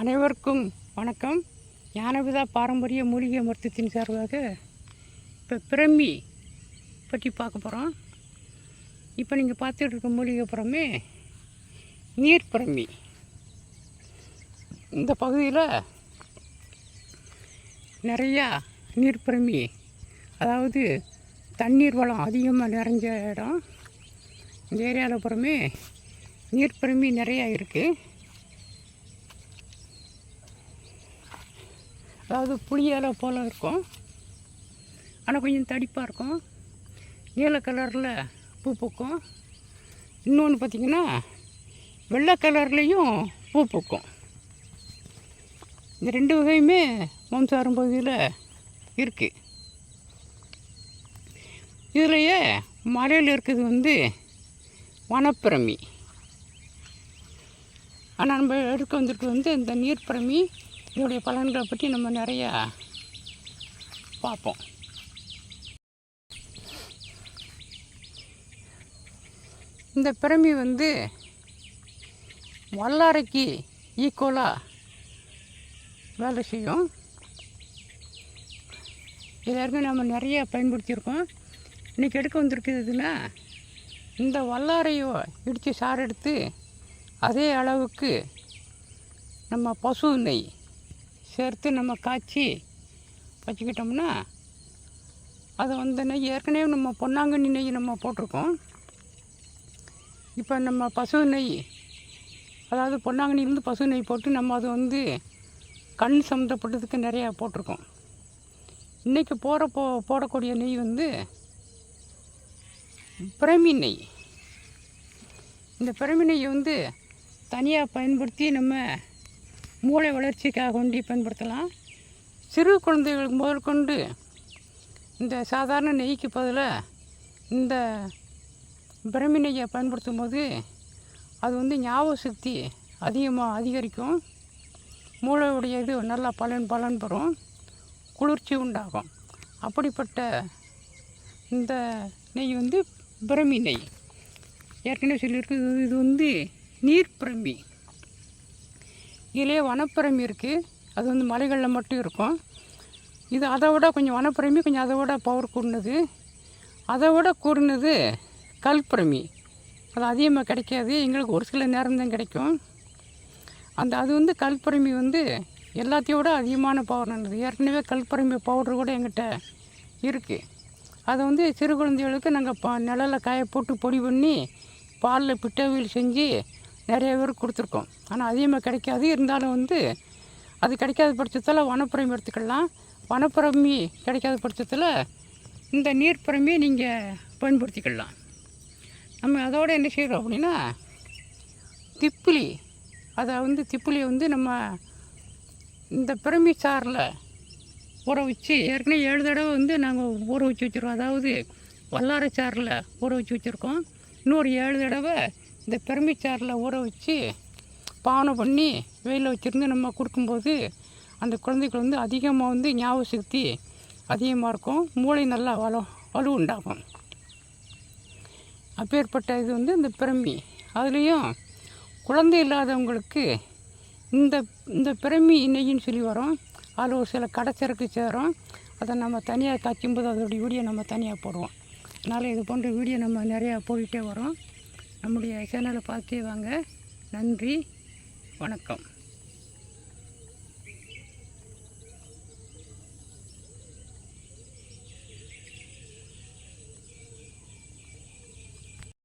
அனைவருக்கும் வணக்கம். ஞானவிதா பாரம்பரிய மூலிகை மருத்துவத்தின் சார்பாக இப்போ பிரம்மி பற்றி பார்க்க போகிறோம் இப்போ நீங்கள் பார்த்துட்டு இருக்க மூலிகை புறமே நீர் பிரம்மி. இந்த பகுதியில் நிறையா நீர் பிரம்மி அதாவது தண்ணீர் வளம் அதிகமாக நிறைஞ்ச இடம். இந்த ஏரியாவில் புறமே நீர் பிரம்மி நிறையா இருக்குது அதாவது புளி போல் இருக்கும். ஆனால் கொஞ்சம் தடிப்பாக இருக்கும். நீல கலரில் பூ பூக்கும். இன்னொன்று பார்த்திங்கன்னா வெள்ளை கலர்லேயும் பூ பூக்கும். இந்த ரெண்டு வகையுமே மம்சாரம் பகுதியில் இருக்குது இதுலேயே மலையில் இருக்கிறது வந்து வனப்பிரமி. ஆனால் நம்ம எடுக்க வந்துட்டு வந்து இந்த நீர் பிரமி இதோடைய பலன்களை பற்றி நம்ம நிறையா பார்ப்போம். இந்த பிறமி வந்து வல்லாரைக்கு ஈக்குவலாக வேலை செய்யும். இது நம்ம நிறைய பயன்படுத்தியிருக்கோம். இன்றைக்கி எடுக்க வந்திருக்குதுன்னா இந்த வல்லாரையோ இடித்து சாறு எடுத்து அதே அளவுக்கு நம்ம பசு நெய் சேர்த்து நம்ம காய்ச்சி வச்சுக்கிட்டோம்னா அதை வந்து நெய் ஏற்கனவே நம்ம பொன்னாங்கண்ணி நெய் நம்ம போட்டிருக்கோம். இப்போ நம்ம பசு நெய் அதாவது பொன்னாங்கண்ணிலேருந்து பசு நெய் போட்டு நம்ம அது வந்து கண் சம்மந்தப்பட்டதுக்கு நிறையா போட்டிருக்கோம். இன்றைக்கி போகிற போ போடக்கூடிய நெய் வந்து பிரமி நெய். இந்த பிரமி நெய்யை வந்து தனியாக பயன்படுத்தி நம்ம மூளை வளர்ச்சிக்காக கொண்டு பயன்படுத்தலாம். சிறு குழந்தைகளுக்கு முதற்கொண்டு இந்த சாதாரண நெய்க்கு பதிலாக இந்த பிரமி நெய்யை பயன்படுத்தும் போது அது வந்து ஞாபக சக்தி அதிகமாக அதிகரிக்கும். மூளையுடைய இது நல்லா பலன் பலன் பெறும். குளிர்ச்சி உண்டாகும். அப்படிப்பட்ட இந்த நெய் வந்து பிரமி நெய் ஏற்கனவே சொல்லியிருக்கு இது இது வந்து நீர் பிரமி இதுலேயே வனப்பிரமி இருக்குது அது வந்து மலைகளில் மட்டும் இருக்கும். இது அதை விட கொஞ்சம் வனப்பிரமி கொஞ்சம் அதை விட பவர் கூடினது. அதை விட கூடினது கல்பிரமி. அது அதிகமாக கிடைக்காது. எங்களுக்கு ஒரு சில நேரம் தான் கிடைக்கும். அந்த அது வந்து கல்பிரமி வந்து எல்லாத்தையும் விட அதிகமான பவர் இருந்தது ஏற்கனவே கல்பிரமி பவுடர் கூட எங்கிட்ட இருக்குது அதை வந்து சிறு குழந்தைகளுக்கு நாங்கள் பா நிழலில் காய போட்டு பொடி பண்ணி பாலில் பிட்டவியல் செஞ்சு நிறைய பேருக்கு கொடுத்துருக்கோம். ஆனால் அதிகமாக கிடைக்காது. இருந்தாலும் வந்து அது கிடைக்காத பட்சத்தில் வனப்புறமி எடுத்துக்கலாம். வனப்புறமி கிடைக்காத பட்சத்தில் இந்த நீர்ப்புறமையை நீங்கள் பயன்படுத்திக்கலாம். நம்ம அதோடு என்ன செய்கிறோம் அப்படின்னா திப்பிலி அதை வந்து திப்பிலியை வந்து நம்ம இந்த பிரமி சாரில் ஊற வச்சு ஏற்கனவே ஏழு தடவை வந்து நாங்கள் ஊற வச்சு வச்சுருவோம் அதாவது வல்லாரை சாரில் ஊற வச்சு வச்சுருக்கோம். இன்னொரு ஏழு தடவை இந்த பெருமிச்சாரில் ஊற வச்சு பானை பண்ணி வெயிலில் வச்சுருந்து நம்ம கொடுக்கும்போது அந்த குழந்தைக்கு வந்து அதிகமாக வந்து ஞாபக சக்தி அதிகமாக இருக்கும். மூளை நல்லா வள வலு உண்டாகும். அப்பேற்பட்ட இது வந்து இந்த பிரமி. அதுலேயும் குழந்தை இல்லாதவங்களுக்கு இந்த இந்த பிரமி இன்னைக்குன்னு சொல்லி வரும். அதில் ஒரு சில கடைச்சருக்கு சேரும். அதை நம்ம தனியாக காய்ச்சும்போது அதோடைய வீடியோ நம்ம தனியாக போடுவோம். அதனால் இது போன்ற வீடியோ நம்ம நிறையா போயிட்டே வரோம். நம்முடைய சேனலை பார்த்தே வாங்க. நன்றி. வணக்கம்.